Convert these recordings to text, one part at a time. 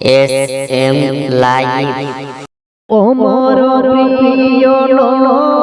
S M live. Omar প্রিয় নবী।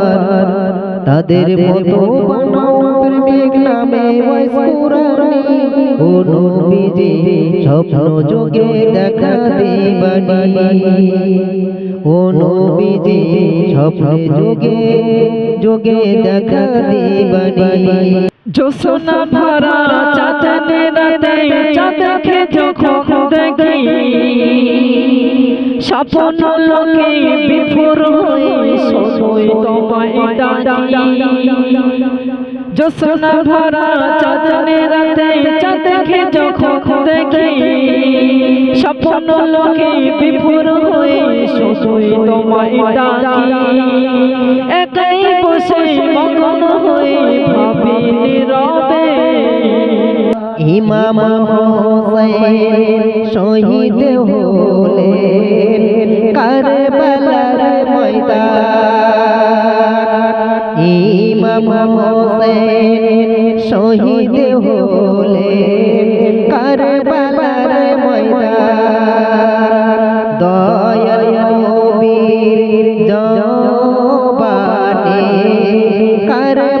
তাদের মতো বানাও প্রেমিক নামে ও নবীজি স্বপ্ন যোগে দেখা দিবানি। ও নবীজি স্বপ্ন যোগে যোগে দেখা দিবানি। জোসনা ভরা চাঁদনে রাতে চাঁদ দেখে যখন দেখি। স্বপ্ন লোকে বিফোর শোনোই তোমায় জোসনা ভরা চাঁদনে রাতে চাঁদ দেখে যখন দেখি, স্বপ্ন লোকে বিফোর হয়ে বসে মগ্ন হয়ে ভাবি নীরবে। ইমাম শহীদ হলে কারবালার ময়দান। শহীদ হলে কারবালার ময়দান। দয়াল নবীর জবানে কারবালার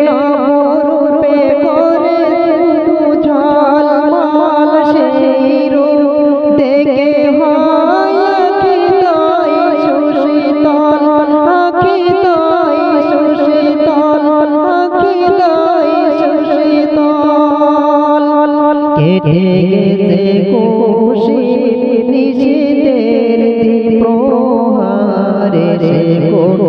কেটে গেছে কুশির নিশীতের প্রহারে সে কোন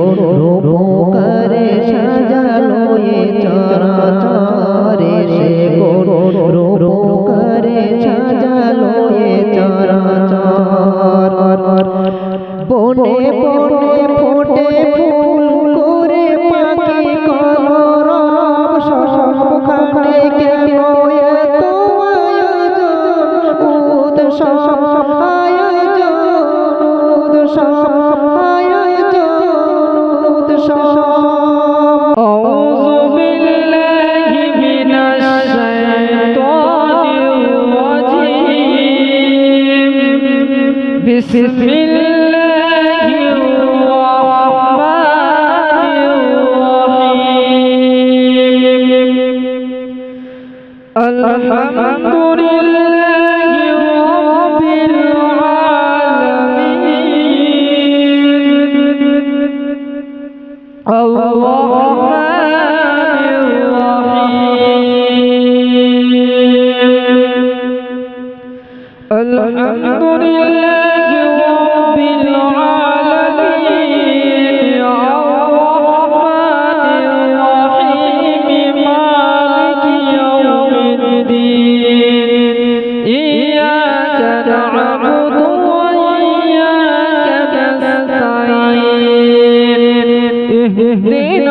بسم الله الرحمن الرحيم. الحمد لله رب العالمين. الرحيم. الحمد لله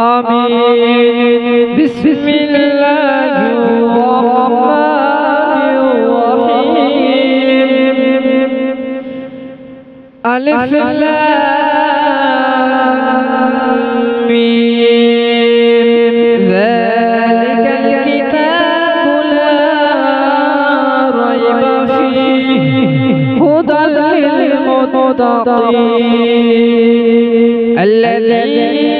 آمين. بسم الله الرحمن الرحيم. ألف لام. ذلك الكتاب لا ريب فيه. هدى للمتقين. الذين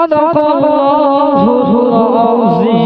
صدق الله العظيم